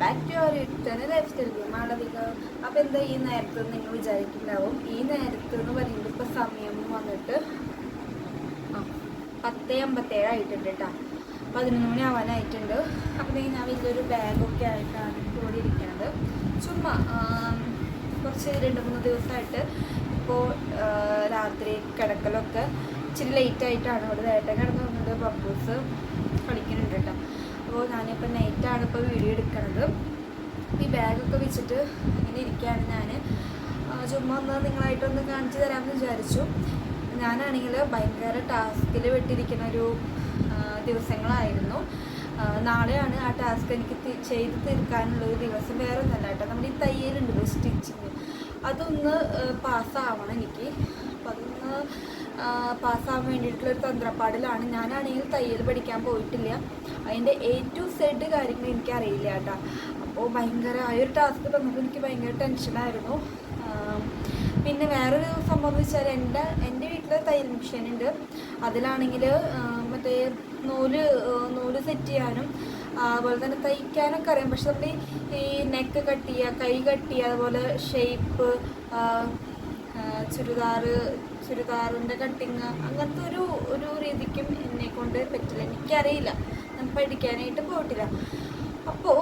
Back to our YouTube lifestyle Malavika അപ്പോൾ എന്താ ഈ നേരത്തെ നിങ്ങൾ വിചാരിക്കുന്നുണ്ടാവും? ഈ നേരത്ത് എന്ന് പറയുമ്പോൾ ഇപ്പോൾ സമയം വന്നിട്ട് ആ പത്ത് അമ്പത്തേഴായിട്ടുണ്ട് കേട്ടോ പതിനൊന്ന് മണി ആവാനായിട്ടുണ്ട് അപ്പോൾ ഞാൻ വലിയൊരു ബാഗൊക്കെ ആയിട്ടാണ് കൂടി ഇരിക്കുന്നത് ചുമ്മാ കുറച്ച് രണ്ട് മൂന്ന് ദിവസമായിട്ട് ഇപ്പോൾ രാത്രി കിടക്കലൊക്കെ ഇച്ചിരി ലേറ്റായിട്ടാണ് ഇവിടെ നേരത്തെ കിടന്ന് വന്നത്. പപ്പൂസ് കളിക്കുന്നുണ്ട് കേട്ടോ അപ്പോൾ ഞാനിപ്പോൾ നൈറ്റാണ് ഇപ്പോൾ വീഡിയോ എടുക്കുന്നത് ഈ ബാഗൊക്കെ വെച്ചിട്ട് ഇങ്ങനെ ഇരിക്കുകയാണ് ഞാൻ. ചുമ്മാ ഒന്ന് നിങ്ങളായിട്ടൊന്ന് കാണിച്ചു തരാമെന്ന് വിചാരിച്ചു. ഞാനാണെങ്കിൽ ഭയങ്കര ടാസ്കിൽ വിട്ടിരിക്കുന്ന ഒരു ദിവസങ്ങളായിരുന്നു. നാളെയാണ് ആ ടാസ്ക് എനിക്ക് ചെയ്ത് തീർക്കാനുള്ള ഒരു ദിവസം വേറെ ഒന്നല്ല കേട്ടോ. നമ്മുടെ ഈ തയ്യലുണ്ടല്ലോ സ്റ്റിച്ചിങ് അതൊന്ന് പാസ്സാവണം എനിക്ക്. പാസ്സാവാൻ വേണ്ടിയിട്ടുള്ള ഒരു തന്ത്രപ്പാടിലാണ്. ഞാനാണെങ്കിൽ തയ്യൽ പഠിക്കാൻ പോയിട്ടില്ല. അതിന്റെ എ ടു സെഡ് കാര്യങ്ങൾ എനിക്കറിയില്ല കേട്ടോ. അപ്പോൾ ഭയങ്കര ആ ഒരു ടാസ്ക് തന്നപ്പോൾ എനിക്ക് ഭയങ്കര ടെൻഷനായിരുന്നു പിന്നെ വേറൊരു സംഭവം എന്ന് വെച്ചാൽ എന്റെ എന്റെ വീട്ടിൽ തയ്യൽ മെഷീൻ ഉണ്ട്. അതിലാണെങ്കിൽ മറ്റേ നൂൽ നൂൽ സെറ്റ് ചെയ്യാനും അതുപോലെ തന്നെ തയ്ക്കാനൊക്കെ അറിയാം. പക്ഷെ നമ്മൾ ഈ നെക്ക് കട്ട് ചെയ്യുക കൈ കട്ട് ചെയ്യുക അതുപോലെ ഷേപ്പ് ചുരിദാർ ചുരിദാറിന്റെ കട്ടിങ് അങ്ങനത്തെ ഒരു ഒരു രീതിക്കും എന്നെ കൊണ്ട് പറ്റില്ല. എനിക്കറിയില്ല. ഞാൻ പഠിക്കാനായിട്ട് പോയിട്ടില്ല. അപ്പോൾ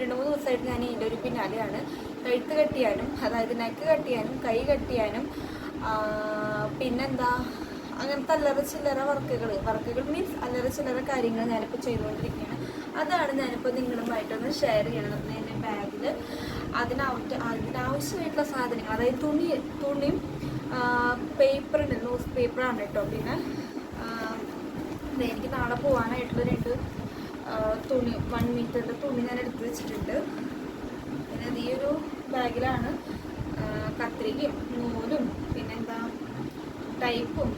രണ്ട് മൂന്ന് ദിവസമായിട്ട് ഞാൻ ഇതിന്റെ ഒരു പിന്നാലെയാണ്. കഴുത്ത് കട്ടിയാനും അതായത് നെക്ക് കട്ടിയാനും കൈ കട്ടിയാനും പിന്നെന്താ അങ്ങനത്തെ അല്ലറ ചില്ലറ വർക്കുകൾ വർക്കുകൾ മീൻസ് അല്ലറ ചില്ലറ കാര്യങ്ങൾ ഞാനിപ്പോൾ ചെയ്തുകൊണ്ടിരിക്കുകയാണ്. അതാണ് ഞാനിപ്പോൾ നിങ്ങളുമായിട്ടൊന്ന് ഷെയർ ചെയ്യണത്. എന്റെ ബാഗിൽ അതിനാവശ്യ അതിനാവശ്യമായിട്ടുള്ള സാധനങ്ങൾ അതായത് തുണി തുണിയും ഉണ്ട് ന്യൂസ് പേപ്പറാണ് കേട്ടോ പിന്നെ. എനിക്ക് നാളെ പോകാനായിട്ടുള്ള രണ്ട് തുണി വൺ മീറ്ററിന്റെ തുണി ഞാൻ എടുത്ത് വെച്ചിട്ടുണ്ട്. പിന്നെ ഈ ഒരു ബാഗിലാണ് കത്രികയും നൂലും പിന്നെ എന്താ ടൈപ്പും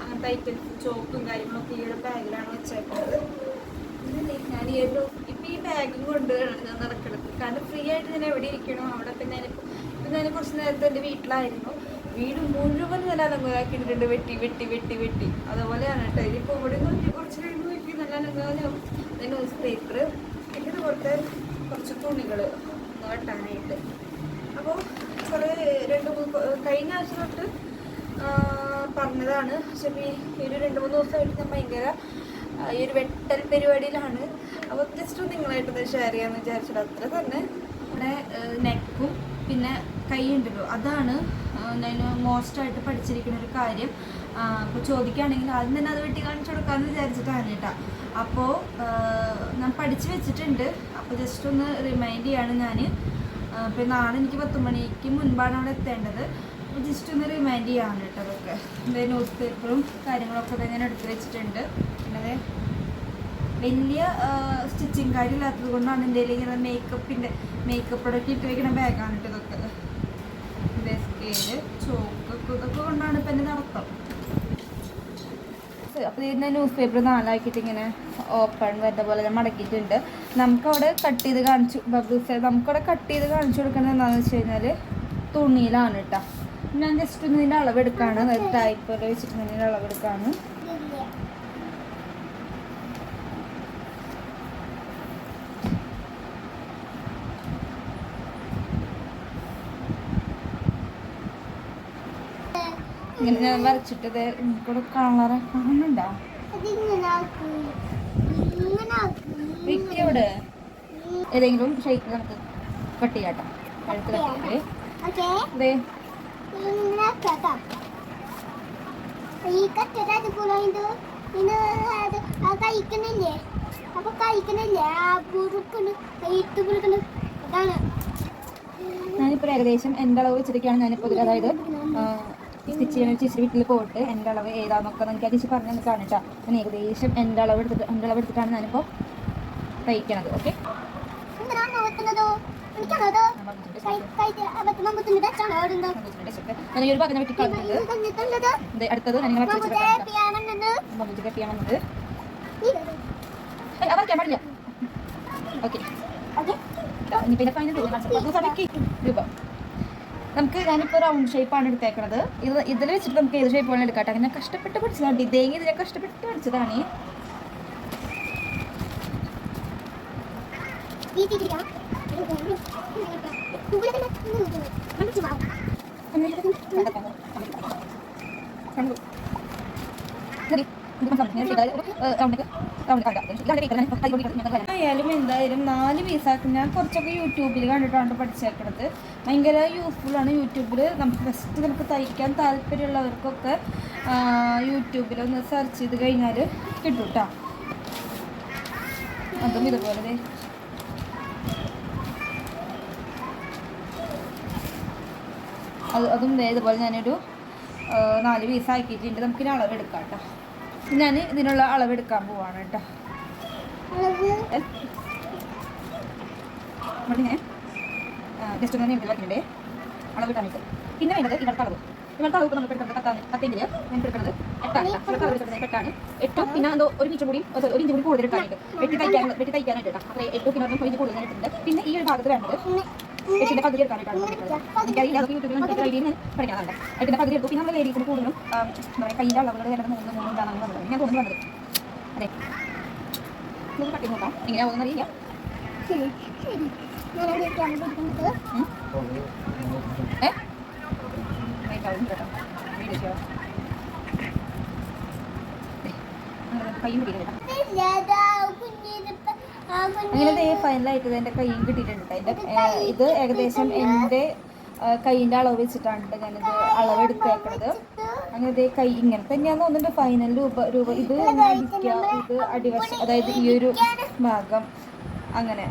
അങ്ങനത്തെ ഐറ്റംസ് ചോപ്പും കാര്യങ്ങളൊക്കെ ഈ ഒരു ബാഗിലാണ് വെച്ചേക്കുന്നത് ഞാൻ ഈ ഒരു ഇപ്പം ഈ ബാഗും കൊണ്ട് ഞാൻ നടക്കുന്നത് കാരണം ഫ്രീ ആയിട്ട് ഞാൻ എവിടെ ഇരിക്കണോ അവിടെ പിന്നെ ഞാനിപ്പോൾ ഇപ്പം ഞാൻ കുറച്ച് നേരത്തെ എന്റെ വീട്ടിലായിരുന്നു. വീട് മുഴുവൻ ഞാൻ അലങ്കാക്കിയിട്ടുണ്ട് വെട്ടി വെട്ടി വെട്ടി വെട്ടി. അതുപോലെയാണ് കേട്ടോ. ഇതിപ്പോൾ ഇവിടെ നിന്ന് കുറച്ച് കഴിയുമ്പോൾ നോക്കി നല്ല അലങ്കാരം ന്യൂസ് പേപ്പർ പിന്നെ ഇതുപോലത്തെ കുറച്ച് തുണികൾ വെട്ടാനായിട്ട്. അപ്പോൾ കുറേ രണ്ട് മൂന്ന് കഴിഞ്ഞ ആഴ്ച തൊട്ട് പറഞ്ഞതാണ്. പക്ഷെ ഈ ഒരു രണ്ട് മൂന്ന് ദിവസമായിട്ട് ഞാൻ ഭയങ്കര ഈ ഒരു വെട്ടൽ പരിപാടിയിലാണ്. അപ്പോൾ ജസ്റ്റ് നിങ്ങളായിട്ടൊന്ന് ഷെയർ ചെയ്യാമെന്ന് വിചാരിച്ചിട്ട്. അത്ര തന്നെ. ഇവിടെ നെക്കും പിന്നെ കൈ ഉണ്ടല്ലോ. അതാണ് ആ, ഞാൻ മോസ്റ്റായിട്ട് പഠിച്ചിരിക്കുന്ന ഒരു കാര്യം അപ്പോൾ ചോദിക്കുകയാണെങ്കിൽ ആദ്യം തന്നെ അത് വെട്ടി കാണിച്ചു കൊടുക്കാമെന്ന് വിചാരിച്ചിട്ടാണ് കേട്ടോ. അപ്പോൾ ഞാൻ പഠിച്ചു വെച്ചിട്ടുണ്ട്. അപ്പോൾ ജസ്റ്റ് ഒന്ന് റിമൈൻഡ് ചെയ്യാണ് ഞാൻ അപ്പോൾ നാളെ എനിക്ക് പത്ത് മണിക്ക് മുൻപാണ് അവിടെ എത്തേണ്ടത്. അപ്പോൾ ജസ്റ്റ് ഒന്ന് റിമൈൻഡ് ചെയ്യാണ് കേട്ടോ അതൊക്കെ. എന്തായാലും ന്യൂസ് പേപ്പറും കാര്യങ്ങളൊക്കെ തന്നെ ഞാൻ എടുത്തു വെച്ചിട്ടുണ്ട്. പിന്നെ വലിയ സ്റ്റിച്ചിങ് കാര്യമില്ലാത്തത് കൊണ്ടാണ് കയ്യിൽ ഇങ്ങനെ മേക്കപ്പിന്റെ മേക്കപ്പ് പ്രൊഡക്റ്റ് ഇട്ട് വയ്ക്കുന്ന ബാഗാണ് കേട്ടോ സ്കെയിൽ ചോക്ക് കൊണ്ടാണ് ഇപ്പം എന്റെ നടത്തം. അപ്പോൾ ഇതിന്റെ ന്യൂസ് പേപ്പർ നാലാക്കിയിട്ട് ഇങ്ങനെ ഓപ്പൺ വരുന്ന പോലെ ഞാൻ മടക്കിയിട്ടുണ്ട്. നമുക്കവിടെ കട്ട് ചെയ്ത് കാണിച്ചു ബബ്ബൂസ് നമുക്കവിടെ കട്ട് ചെയ്ത് കാണിച്ചു കൊടുക്കുന്നത് എന്താണെന്ന് വെച്ച് കഴിഞ്ഞാൽ തുണിയിലാണ് കേട്ടോ ഞാൻ ജസ്റ്റ് ഒന്നിന്റെ അളവെടുക്കാണ്. ടൈപ്പ് വെച്ചിട്ട് ഇതിന്റെ അളവെടുക്കാണ്. ഇങ്ങനെ ഞാൻ വരച്ചിട്ടത് ഇങ്ങോട്ട് കൂടെ കളറ് കാണുന്നുണ്ടോ? വിക്കി എവിടെ ഏതെങ്കിലും ഷേപ്പ് നമുക്ക് കട്ട് ചെയ്യാട്ടോ കഴുത്ത് കട്ട് ചെയ്യൽ ഇതേ ഈ കട്ടത് അതുപോലെ ഇത് ഇത് അത് ആ കഴിക്കണില്ലേ? അപ്പൊ കഴിക്കണില്ലേ? ആ അതാണ്. ഞാനിപ്പോൾ ഏകദേശം എന്റെ അളവ് വെച്ചിരിക്കുകയാണ്. ഞാനിപ്പോൾ ഇതിൽ അതായത് സ്റ്റിച്ച് ചെയ്യണമെന്ന് വെച്ചാൽ ഇച്ചിരി വീട്ടിൽ പോയിട്ട് എന്റെ അളവ് ഏതാന്നൊക്കെ എനിക്ക് അതിച്ച് പറഞ്ഞു തന്നിട്ടാണ് കേട്ടോ ഞാൻ ഏകദേശം എന്റെ അളവ് എടുത്തിട്ട് എന്റെ അളവ് എടുത്തിട്ടാണ് ഞാനിപ്പോൾ തയ്ക്കണത് ഓക്കെ? വെട്ടി അടുത്തത് നിങ്ങൾ ഓക്കെ. ഇനി നമുക്ക് ഞാനിപ്പോൾ റൗണ്ട് ഷേപ്പാണ് എടുത്തേക്കണത്. ഇത് ഇതിൽ വെച്ചിട്ട് നമുക്ക് ഏത് ഷേപ്പ് വേണം എടുക്കാം കേട്ടോ ഞാൻ കഷ്ടപ്പെട്ട് പഠിച്ചതാണ്. ഇതേങ്ങി ഇതിനെ കഷ്ടപ്പെട്ട് പഠിച്ചതാണ്. ചുമ്മാ ആയാലും എന്തായാലും നാല് പീസാക്കി ഞാൻ കുറച്ചൊക്കെ യൂട്യൂബിൽ കണ്ടിട്ടാണ് പഠിച്ചേക്കണത്. ഭയങ്കര യൂസ്ഫുൾ ആണ് യൂട്യൂബിൽ നമുക്ക് ഫസ്റ്റ് നമുക്ക് തയ്ക്കാൻ താല്പര്യമുള്ളവർക്കൊക്കെ യൂട്യൂബിൽ ഒന്ന് സെർച്ച് ചെയ്ത് കഴിഞ്ഞാൽ കിട്ടും കേട്ടോ അതും ഇതുപോലെ. അത് അതും ഇതേപോലെ ഞാനൊരു നാല് പീസ് ആക്കിയിട്ടുണ്ട്. നമുക്കിനി അളവെടുക്കാം കേട്ടോ ഞാൻ ഇതിനുള്ള അളവെടുക്കാൻ പോവാണ് കേട്ടോ. പിന്നെ വേണ്ടത് ഇവിടുത്തെ അളവ്. ഇവിടുത്തെ അളവ് എടുക്കുന്നത് പത്താണ് എടുക്കുന്നത് എട്ടാണ് ഇവിടുത്തെ അളവ് എടുക്കുന്നത് എട്ടാണ്. എട്ടും പിന്നെ എന്തോ ഒരു മീറ്റർ കൂടി ഒരു ഇഞ്ച് കൂടി കൂടുതൽ വെട്ടി തയ്ക്കാൻ വെട്ടി തയ്ക്കാനായിട്ട് കേട്ടോ അത്ര എട്ടും പിന്നെ ഒരു ഇഞ്ച് കൂടുതൽ ഞാൻ ഇട്ടിട്ടുണ്ട്. പിന്നെ ഈ ഒരു ഭാഗത്ത് വേണ്ടത് എട്ടിന്റെ പകുതി എടുക്കാനായിട്ടാണ് എനിക്കറിയില്ല അതൊക്കെ പകുതി എടുക്കും പിന്നെ നമ്മൾ കൂടുതലും കയ്യിന്റെ അളവുകൾ വേണ്ടത് മൂന്ന് ഞാൻ തോന്നുന്നു വന്നത് അതെ. നമുക്ക് നോക്കാം. അറിയില്ല. ശരി ശരി ഞാൻ ഇല്ലാതാ കുഞ്ഞിരിപ്പ് ആ അങ്ങനെ കുഞ്ഞിരിപ്പ് ദേ ഫൈനലായിട്ട് എന്റെ കയ്യും കിട്ടിയിട്ടുണ്ട് ട്ടോ. എന്റെ ഇത് ഏകദേശം എന്റെ കൈയിന്റെ അളവ് വെച്ചിട്ടാണ് ട്ടോ ഞാനിത് അളവെടുത്തേക്കണത്. അങ്ങനെ കൈ ഇങ്ങനെ തന്നെയാന്ന് തോന്നുന്നുണ്ട്. ഫൈനൽ രൂപ രൂപ ഇത് ഞാൻ അടിക്കുക ഇത് അടിവശം അതായത് ഈ ഒരു ഭാഗം. അങ്ങനെ.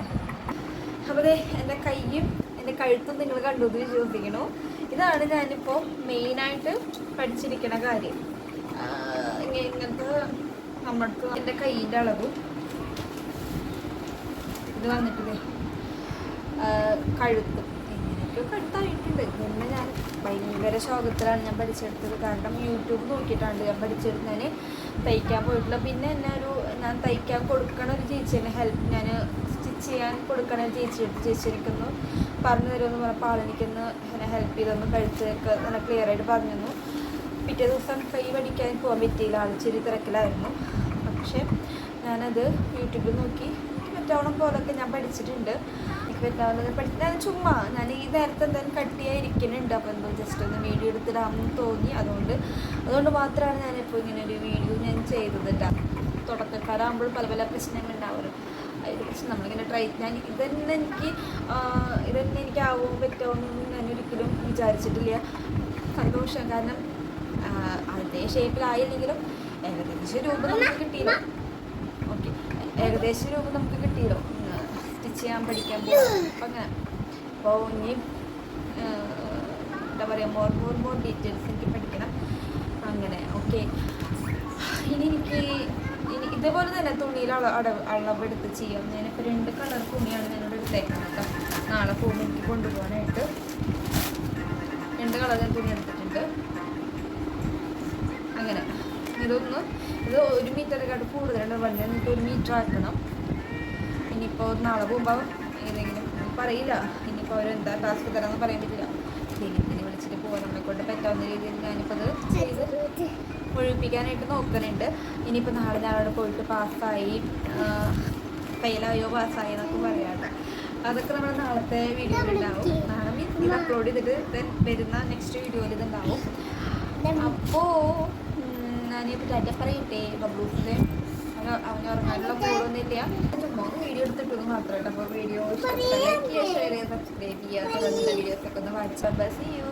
അപ്പോൾ എന്റെ കൈയും എന്റെ കഴുത്തും നിങ്ങൾ കണ്ടു എന്ന് ഇതാണ് ഞാനിപ്പോൾ മെയിനായിട്ട് പഠിച്ചിരിക്കുന്ന കാര്യം. ഇങ്ങനത്തെ നമ്മൾക്ക് എന്റെ കൈയിന്റെ അളവും ഇത് വന്നിട്ട് കഴുത്ത് ഇങ്ങനെയൊക്കെ കഴുത്തായിട്ടുണ്ട്. പിന്നെ ഞാൻ ഭയങ്കര ശോകത്തിലാണ് ഞാൻ പഠിച്ചെടുത്തത്. കാരണം യൂട്യൂബ് നോക്കിയിട്ടാണ് ഞാൻ പഠിച്ചെടുത്ത് ഞാൻ തയ്ക്കാൻ പോയിട്ടുള്ള പിന്നെ എന്നെ ഒരു ഞാൻ തയ്ക്കാൻ കൊടുക്കണ ഒരു ചേച്ചീനെ ഹെൽപ്പ് ഞാൻ സ്റ്റിച്ച് ചെയ്യാൻ കൊടുക്കണ ഒരു ചേച്ചി എടുത്ത് ചേച്ചി എനിക്കൊന്ന് പറഞ്ഞു തരുമെന്ന് പറഞ്ഞപ്പോൾ ആളെനിക്കൊന്ന് എന്നെ ഹെൽപ്പ് ചെയ്തൊന്ന് കഴിച്ചതൊക്കെ നല്ല ക്ലിയർ ആയിട്ട് പറഞ്ഞു തന്നു. പിറ്റേ ദിവസം കൈ പഠിക്കാൻ പോകാൻ പറ്റിയില്ല. ചെറിയ തിരക്കിലായിരുന്നു. പക്ഷേ ഞാനത് യൂട്യൂബിൽ നോക്കി പറ്റാവണം പോലൊക്കെ ഞാൻ പഠിച്ചിട്ടുണ്ട്. എനിക്ക് പറ്റാവുന്നത് പഠി ഞാൻ ചുമ്മാ ഞാൻ ഈ നേരത്തെ എന്തായാലും കട്ടിയായി ഇരിക്കുന്നുണ്ട് അപ്പോൾ എന്തോ ജസ്റ്റ് ഒന്ന് വീഡിയോ എടുത്തിടാമെന്ന് തോന്നി. അതുകൊണ്ട് അതുകൊണ്ട് മാത്രമാണ് ഞാനിപ്പോൾ ഇങ്ങനെ ഒരു വീഡിയോ ഞാൻ ചെയ്തത് കേട്ടോ തുടക്കക്കാരാകുമ്പോൾ പല പല പ്രശ്നങ്ങൾ ഉണ്ടാവും അതിനെ കുറിച്ച് നമ്മളിങ്ങനെ ട്രൈ ഞാൻ ഇതന്നെ എനിക്ക് ഇതന്നെ എനിക്ക് ആവുമോ പറ്റുമോ എന്നൊന്നും ഞാൻ ഒരിക്കലും വിചാരിച്ചിട്ടില്ല. സന്തോഷം. കാരണം അതേ ഷേപ്പിലായില്ലെങ്കിലും ഏകദേശം രൂപ നമുക്ക് കിട്ടിയല്ലോ. ഏകദേശം രൂപം നമുക്ക് കിട്ടിയല്ലോ. സ്റ്റിച്ച് ചെയ്യാൻ പഠിക്കാൻ പോകും അപ്പം അങ്ങനെ. അപ്പോൾ ഇനി എന്താ പറയുക മോർ മോർ മോർ ഡീറ്റെയിൽസ് എനിക്ക് പഠിക്കണം. അങ്ങനെ ഓക്കെ ഇനി എനിക്ക് ഇനി ഇതേപോലെ തന്നെ തുണിയിൽ അടവ് അളവെടുത്ത് ചെയ്യാം. ഞാനിപ്പോൾ രണ്ട് കളർ തുണിയാണ് ഞാനിവിടെ എടുത്തേക്കണം കേട്ടോ. നാളെ പോകുമ്പോൾ എനിക്ക് കൊണ്ടുപോകാനായിട്ട്. രണ്ട് കളർ ഞാൻ തുണി എടുത്തിട്ടുണ്ട്. അങ്ങനെ. ഇതൊന്ന് ഇത് ഒരു മീറ്ററിനെക്കാട്ട് കൂടുതലുണ്ട് വണ്ടി. എന്നിട്ട് ഒരു മീറ്റർ ആക്കണം. ഇനിയിപ്പോൾ നാളെ പോകുമ്പോൾ ഏതെങ്കിലും പറയില്ല. ഇനിയിപ്പോൾ അവരെന്താ ടാസ്ക് തരാമെന്ന് പറയാൻ പറ്റില്ല. ഇനി വിളിച്ചിട്ട് പോകാൻ കൊണ്ട് പറ്റാവുന്ന രീതിയിൽ ഞാനിപ്പോൾ അത് ചെയ്ത് ഒഴിപ്പിക്കാനായിട്ട് നോക്കുന്നുണ്ട്. ഇനിയിപ്പോൾ നാളെ ഞാനവിടെ പോയിട്ട് പാസ്സായി ഫെയിലായോ പാസ്സായി എന്നൊക്കെ പറയാട്ടോ അതൊക്കെ നമ്മുടെ നാളത്തെ വീഡിയോയിലുണ്ടാവും നാളെ ഇത് അപ്ലോഡ് ചെയ്തിട്ട് ദെൻ വരുന്ന നെക്സ്റ്റ് വീഡിയോയിൽ ഇതുണ്ടാവും. അപ്പോ ഞാനിപ്പോൾ ടാറ്റ പറയട്ടെ. ബബ്ലൂസിന്റെ അവന് വീഡിയോ എടുത്തിട്ടത് മാത്രമല്ല. അപ്പോൾ വീഡിയോ ഷെയർ ചെയ്യാൻ സബ്സ്ക്രൈബ് ചെയ്യുക. തുടർന്നുള്ള വീഡിയോസ് ഒക്കെ ഒന്ന് വാട്സാപ്പ് സി യു